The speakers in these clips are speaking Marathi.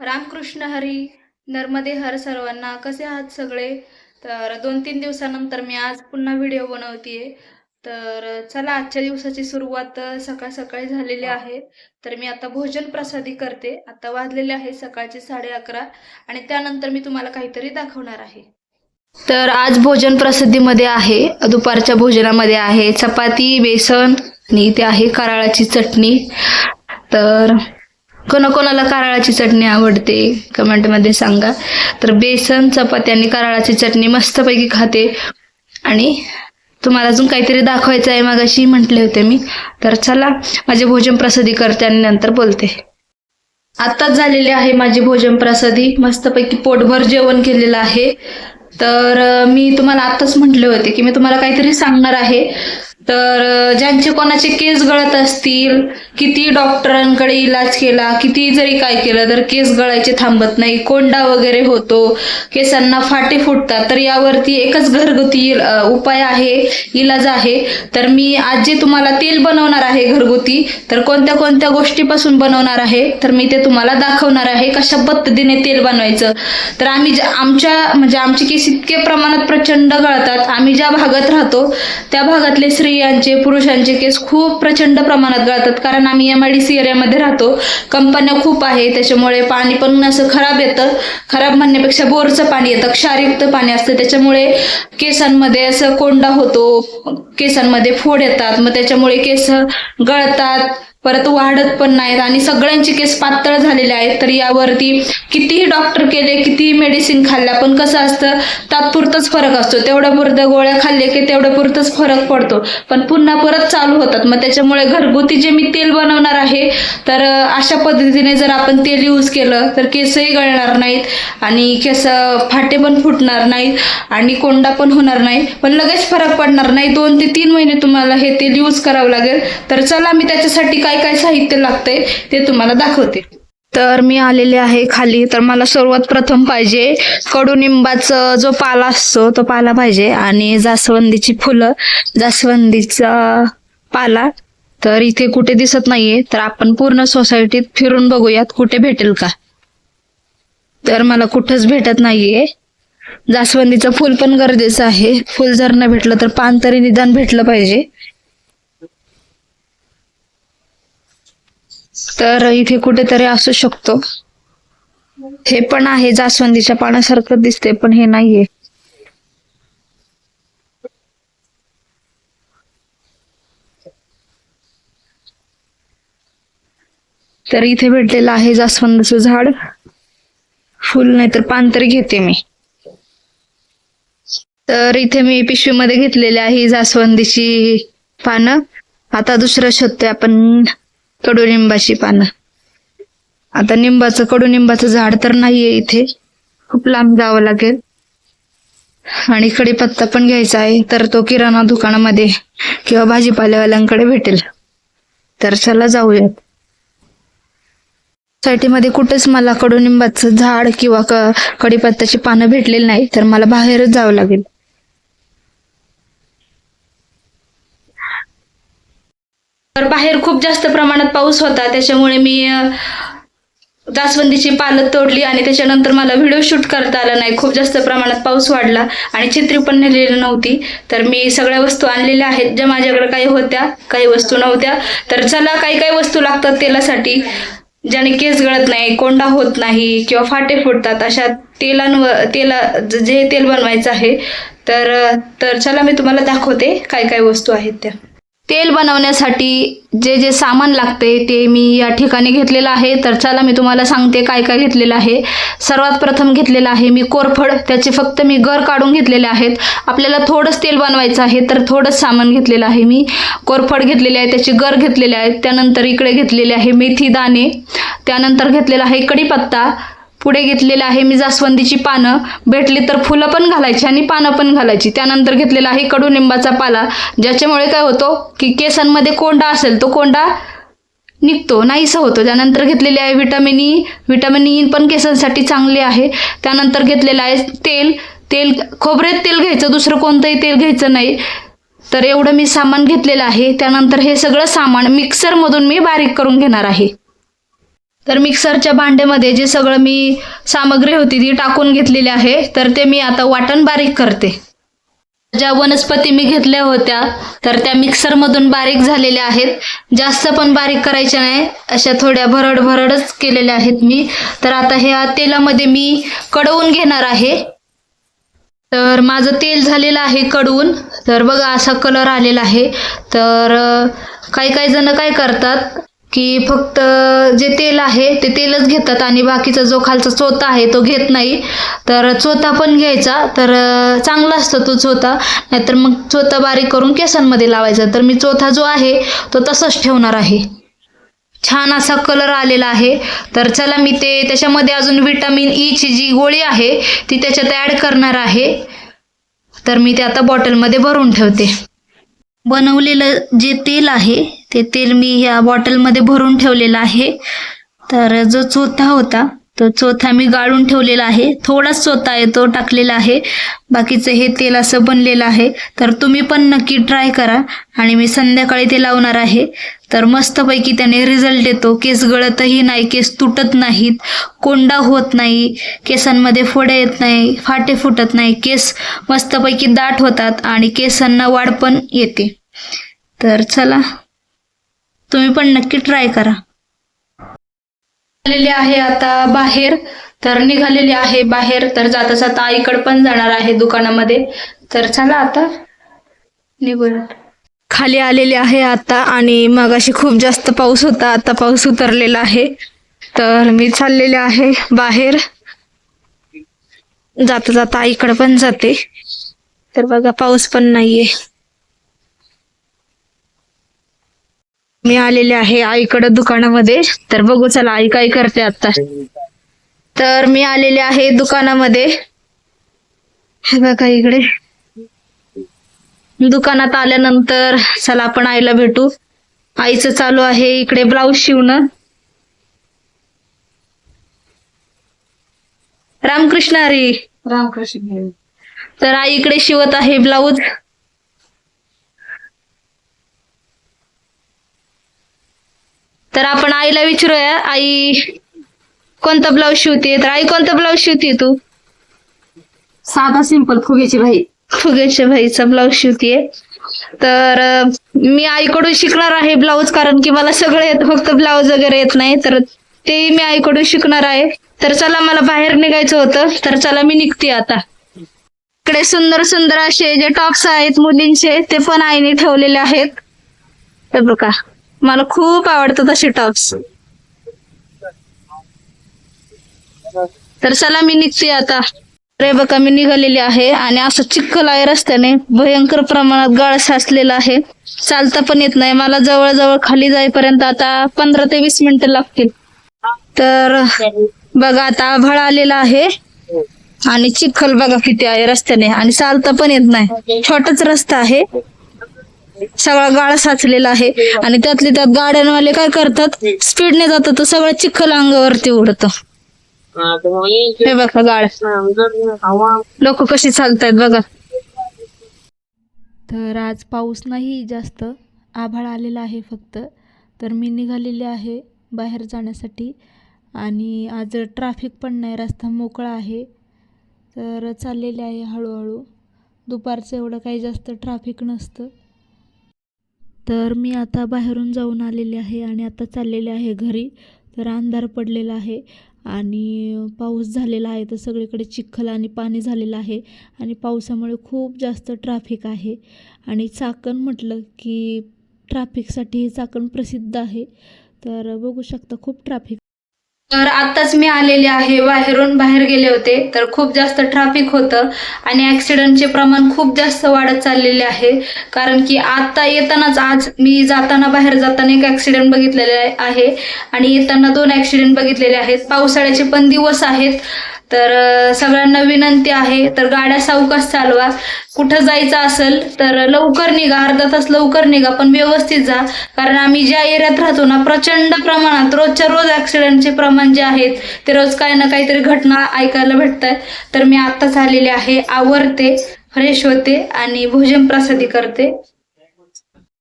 रामकृष्ण हरी नर्मदे हर सर्वांना. कसे आहात सगळे? तर दोन तीन दिवसानंतर मी आज पुन्हा व्हिडिओ बनवतीये. तर चला आजच्या दिवसाची सुरुवात सकाळ सकाळी झालेली आहे. तर मी आता भोजन प्रसादी करते. आता वाजलेले आहे सकाळचे साडे अकरा आणि त्यानंतर मी तुम्हाला काहीतरी दाखवणार आहे. तर आज भोजन प्रसिद्धीमध्ये आहे. दुपारच्या भोजनामध्ये आहे चपाती बेसन आणि इथे आहे कराळाची चटणी. तर कोणाकोणाला कारळाची चटणी आवडते? कमेंटमध्ये सांगा. तर बेसन चपाती आणि कारळाची चटणी मस्तपैकी खाते. आणि तुम्हाला अजून काहीतरी दाखवायचं आहे मागाशी म्हटले होते मी. तर चला माझे भोजन प्रसादी करते आणि नंतर बोलते. आत्ताच झालेली आहे माझी भोजन प्रसादी. मस्तपैकी पोटभर जेवण केलेलं आहे. तर मी तुम्हाला आत्ताच म्हटले होते की मी तुम्हाला काहीतरी सांगणार आहे. तर ज्यांचे कोणाचे केस गळत असतील किती डॉक्टरांकडे इलाज केला किती जरी काय केलं तर केस गळायचे थांबत नाही कोंडा वगैरे होतो केसांना फाटे फुटतात तर यावरती एकच घरगुती उपाय आहे इलाज आहे. तर मी आज जे तुम्हाला तेल बनवणार आहे घरगुती तर कोणत्या कोणत्या गोष्टीपासून बनवणार आहे तर मी ते तुम्हाला दाखवणार आहे कशा पद्धतीने तेल बनवायचं. तर आम्ही ज्या- आमच्या म्हणजे आमचे केस इतके प्रमाणात प्रचंड गळतात आम्ही ज्या भागात राहतो त्या भागातले स्त्रियांचे पुरुषांचे केस खूप प्रचंड प्रमाणात गळतात कारण आम्ही एम आय डी सी एरियामध्ये राहतो. कंपन्या खूप आहे त्याच्यामुळे पाणी पण असं खराब येतं. खराब म्हणण्यापेक्षा बोरचं पाणी येतं. क्षारयुक्त पाणी असतं. त्याच्यामुळे केसांमध्ये असं कोंडा होतो. केसांमध्ये फोड येतात. मग त्याच्यामुळे केस गळतात. परत वाढत पण नाहीत आणि सगळ्यांचे केस पातळ झालेले आहेत. तर यावरती कितीही डॉक्टर केले कितीही मेडिसिन खाल्ल्या पण कसं असतं तात्पुरतच फरक असतो. तेवढ्या पुरतं गोळ्या खाल्ले की तेवढ्या पुरतंच फरक पडतो. पण पुन्हा परत चालू होतात. मग त्याच्यामुळे घरगुती जे मी तेल बनवणार आहे तर अशा पद्धतीने जर आपण तेल यूज केलं तर केसही गळणार नाहीत आणि केस फाटे पण फुटणार नाहीत आणि कोंडा पण होणार नाही. पण लगेच फरक पडणार नाही. दोन ते तीन महिने तुम्हाला हे तेल यूज करावं लागेल. तर चला मी त्याच्यासाठी काय काय साहित्य लागतंय ते तुम्हाला दाखवते. तर मी आलेले आहे खाली. तर मला सर्वात प्रथम पाहिजे कडुनिंबाचा जो पाला असतो तो पाला पाहिजे आणि जास्वंदीची फुलं. जास्वंदीचा पाला. तर इथे कुठे दिसत नाहीये. तर आपण पूर्ण सोसायटीत फिरून बघूयात कुठे भेटेल का. तर मला कुठंच भेटत नाहीये. जास्वंदीचं फुल पण गरजेचं आहे. फुल जर न भेटलं तर पान तरी निदान भेटलं पाहिजे. तर इथे कुठेतरी असू शकतो. हे पण आहे जास्वंदीच्या पानासारखं दिसते पण हे नाहीये. तर इथे भेटलेलं आहे जास्वंदाचं झाड. फुल नाही तर पान तरी घेते मी. तर इथे मी पिशवीमध्ये घेतलेली आहे जास्वंदीची पानं. आता दुसरं शोधतोय आपण. कडुनिंबाची पानं. आता निंबाचं कडुनिंबाचं झाड तर नाहीये इथे. खूप लांब जावं लागेल. आणि कडीपत्ता पण घ्यायचा आहे तर तो किराणा दुकानामध्ये किंवा भाजीपाल्यावाल्यांकडे भेटेल. तर चला जाऊयात. सोसायटीमध्ये कुठेच मला कडुनिंबाचं झाड किंवा कडीपत्त्याची पानं भेटलेली नाही तर मला बाहेरच जावं लागेल. तर बाहेर खूप जास्त प्रमाणात पाऊस होता. त्याच्यामुळे मी जास्वंदीची पालक तोडली आणि त्याच्यानंतर मला व्हिडिओ शूट करता आला नाही. खूप जास्त प्रमाणात पाऊस वाढला आणि चित्री पण नेलेली नव्हती. तर मी सगळ्या वस्तू आणलेल्या आहेत ज्या माझ्याकडे काही होत्या काही वस्तू नव्हत्या. तर चला काही काही वस्तू लागतात तेलासाठी ज्याने केस गळत नाही कोंडा होत नाही किंवा फाटे फुटतात अशा तेलांवर तेला ज- जे तेल बनवायचं आहे. तर तर चला मी तुम्हाला दाखवते काय काय वस्तू आहेत त्या. तेल बनवण्यासाठी जे जे सामान लागते ते मी या ठिकाणी घेतलेलं आहे. तर चला मी तुम्हाला सांगते काय काय घेतलेलं आहे. सर्वात प्रथम घेतलेलं आहे मी कोरफड. त्याचे फक्त मी गर काढून घेतलेले आहेत. आपल्याला थोडंच तेल बनवायचं आहे तर थोडंच सामान घेतलेलं आहे मी. कोरफड घेतलेले आहे त्याचे गर घेतलेले आहेत त्यानंतर इकडे घेतलेले आहे मेथी दाणे. त्यानंतर घेतलेला आहे कढीपत्ता. पुढे घेतलेलं आहे मी जास्वंदीची पानं. भेटली तर फुलं पण घालायची आणि पानं पण घालायची. त्यानंतर घेतलेला आहे कडुनिंबाचा पाला. ज्याच्यामुळे काय होतो की केसांमध्ये कोंडा असेल तो कोंडा निघतो नाहीसा होतो. त्यानंतर घेतलेले आहे व्हिटॅमिन ई. व्हिटॅमिन ई पण केसांसाठी चांगले आहे. त्यानंतर घेतलेलं आहे तेल. तेल खोबरेत तेल घ्यायचं दुसरं कोणतंही तेल घ्यायचं नाही. तर एवढं मी सामान घेतलेलं आहे. त्यानंतर हे सगळं सामान मिक्सरमधून मी बारीक करून घेणार आहे. तर मिक्सरच्या भांड्यामध्ये जे सगळं मी सामग्री होती ती टाकून घेतलेली आहे तर ते मी आता वाटण बारीक करते. ज्या वनस्पती मी घेतल्या होत्या तर त्या मिक्सरमधून बारीक झालेल्या आहेत. जास्त पण बारीक करायच्या नाही अशा थोड्या भरड भरडच केलेल्या आहेत मी. तर आता ह्या तेलामध्ये मी कडवून घेणार आहे. तर माझं तेल झालेलं आहे कडवून. तर बघा असा कलर आलेला आहे. तर काही काही जण काय करतात की फक्त जे तेल आहे ते तेलच घेतात आणि बाकीचा जो खालचा चोथा आहे तो घेत नाही. तर चोथा पण घ्यायचा तर चांगला असतो तो चोथा. नाहीतर मग चोथा बारीक करून केसांमध्ये लावायचा. तर मी चोथा जो आहे तो तसाच ठेवणार आहे. छान असा कलर आलेला आहे. तर चला मी ते त्याच्यामध्ये अजून विटामिन ईची e जी गोळी आहे ती त्याच्यात ॲड करणार आहे. तर मी ते आता बॉटलमध्ये भरून ठेवते. बनवलेलं जे तेल आहे ते तेल मी ह्या बॉटलमध्ये भरून ठेवलेलं आहे. तर जो चोथा होता तो चोथा मी गाळून ठेवलेला आहे. थोडाच चोथा आहे तो टाकलेला आहे. बाकीचं हे तेल असं बनलेलं आहे. तर तुम्ही पण नक्की ट्राय करा आणि मी संध्याकाळी ते लावणार आहे. तर मस्तपैकी त्याने रिझल्ट येतो. केस गळतही नाही केस तुटत नाहीत कोंडा होत नाही केसांमध्ये फोड्या येत नाही फाटे फुटत नाही. केस मस्तपैकी दाट होतात आणि केसांना वाढ पण येते. तर चला तुम्ही पण नक्की ट्राय करा. निघालेली आहे आता बाहेर तर निघालेली आहे बाहेर तर जाता जाता आईकडे पण जाणार आहे दुकानामध्ये. तर चला आता निघूयात खाली आलेले आहे आता आणि मगाशी खूप जास्त पाऊस होता आता पाऊस उतरलेला आहे. तर मी चाललेले आहे बाहेर. जाता जाता आईकडे पण जाते. तर बघा पाऊस पण नाहीये. मी आलेले आहे आईकडे दुकानामध्ये. तर बघू चला आई काय करते आता. तर मी आलेले आहे दुकानामध्ये. हे बघा इकडे. दुकानात आल्यानंतर चला आपण आईला भेटू. आईचं चालू आहे इकडे ब्लाऊज शिवणं. रामकृष्ण हरी. रामकृष्ण तर आई इकडे शिवत आहे ब्लाऊज. तर आपण आईला विचारूया आई कोणता ब्लाऊज शिवते तर आई कोणता ब्लाऊज शिवते तू? साधा सिंपल फुग्याची बाई फुगेच्या भाईचा ब्लाऊज शिवतीये. तर मी आईकडून शिकणार आहे ब्लाऊज कारण की मला सगळं येत फक्त ब्लाऊज वगैरे येत नाही. तर ते मी आईकडून शिकणार आहे. तर चला मला बाहेर निघायचं होतं. तर चला मी निघते आता. इकडे सुंदर सुंदर असे जे टॉप्स आहेत मुलींचे ते पण आईने ठेवलेले आहेत. बघा. मला खूप आवडतात असे टॉप्स. तर चला मी निघते आता. अरे बघा मी निघालेली आहे आणि असं चिखल आहे रस्त्याने. भयंकर प्रमाणात गाळ साचलेला आहे. चालता पण येत नाही. मला जवळजवळ खाली जाईपर्यंत आता पंधरा ते वीस मिनिटं लागतील. तर बघा आता आभाळ आलेला आहे. आणि चिखल बघा किती आहे रस्त्याने. आणि चालता पण येत नाही. छोटाच रस्ता आहे. सगळा गाळ साचलेला आहे. आणि त्यातले त्यात गाड्यांवाले काय करतात? स्पीडने जातात. तर सगळं चिखल अंगावरती उडतं. हे बघा गाळ. लोक कशी चालतायत बघा. तर आज पाऊस नाही जास्त. आभाळ आलेला आहे फक्त. तर मी निघालेले आहे बाहेर जाण्यासाठी. आणि आज ट्रॅफिक पण नाही. रस्ता मोकळा आहे. तर चाललेले आहे हळूहळू. दुपारचं एवढं काही जास्त ट्रॅफिक नसतं. तर मी आता बाहेरून जाऊन आलेले आहे आणि आता चाललेले आहे घरी. तर अंधार पडलेला आहे आणि पाऊस झालेला आहे. तर सगळीकडे चिखल आणि पाणी झालेलं आहे आणि पावसामुळे खूप जास्त ट्रॅफिक आहे. आणि चाकण म्हटलं की ट्रॅफिकसाठी हे चाकण प्रसिद्ध आहे. तर बघू शकता खूप ट्रॅफिक तर आताच मी आलेले आहे. बाहेरून बाहेर गेले होते. तर खूप जास्त ट्रॅफिक होतं आणि ॲक्सिडेंटचे प्रमाण खूप जास्त वाढत चाललेले आहे. कारण की आत्ता येतानाच आज मी जाताना बाहेर जाताना एक ॲक्सिडेंट बघितलेले आहे. आणि येताना दोन ॲक्सिडेंट बघितलेले आहेत. पावसाळ्याचे पण दिवस आहेत. तर सगळ्यांना विनंती आहे. तर गाड्या सावकाश चालवा. कुठं जायचं असेल तर लवकर निघा. अर्धा तास लवकर निघा पण व्यवस्थित जा. कारण आम्ही ज्या एरियात राहतो ना प्रचंड प्रमाणात रोजच्या रोज ॲक्सिडेंटचे प्रमाण जे आहेत ते रोज काही ना काहीतरी घटना ऐकायला भेटत आहेत तर मी आत्ताच आलेले आहे. आवरते फ्रेश होते आणि भोजन प्रसादी करते.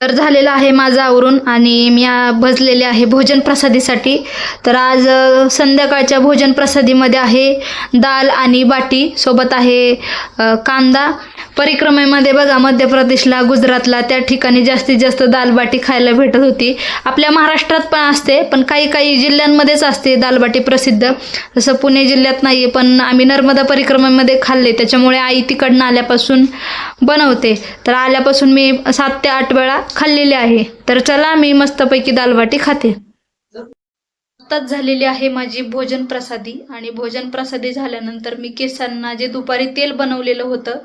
तर झालेलं आहे माझं आवरून आणि मी भजलेले आहे भोजन प्रसादीसाठी. तर आज संध्याकाळच्या भोजन प्रसादीमध्ये आहे दाल आणि बाटी. सोबत आहे कांदा. परिक्रमेमध्ये बघा मध्य प्रदेशला गुजरातला त्या ठिकाणी जास्तीत जास्त दालबाटी खायला भेटत होती. आपल्या महाराष्ट्रात पण असते पण काही काही जिल्ह्यांमध्येच असते दालबाटी प्रसिद्ध. जसं पुणे जिल्ह्यात नाही आहे पण आम्ही नर्मदा परिक्रमेमध्ये खाल्ले. त्याच्यामुळे आई तिकडनं आल्यापासून बनवते. तर आल्यापासून मी सात ते आठ वेळा खाल्लेली आहे. तर चला मी मस्तपैकी दालबाटी खाते. आत्ताच झालेली आहे माझी भोजन प्रसादी. आणि भोजन प्रसादी झाल्यानंतर मी केसांना जे दुपारी तेल बनवलेलं होतं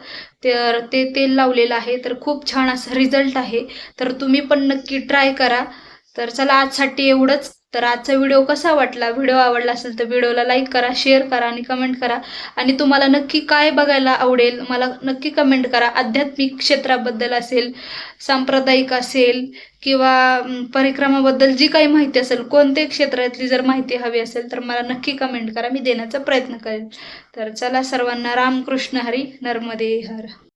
तर ते तेल लावलेलं आहे. तर खूप छान असा रिझल्ट आहे. तर तुम्ही पण नक्की ट्राय करा. तर चला आजसाठी एवढंच. तर आजचा व्हिडिओ कसा वाटला? व्हिडिओ आवडला असेल तर व्हिडिओला लाईक करा शेअर करा आणि कमेंट करा. आणि तुम्हाला नक्की काय बघायला आवडेल मला नक्की कमेंट करा. आध्यात्मिक क्षेत्राबद्दल असेल सांप्रदायिक असेल किंवा परिक्रमाबद्दल जी काही माहिती असेल कोणत्या क्षेत्रातली जर माहिती हवी असेल तर मला नक्की कमेंट करा. मी देण्याचा प्रयत्न करेन तर चला सर्वांना रामकृष्ण हरी नर्मदे हर.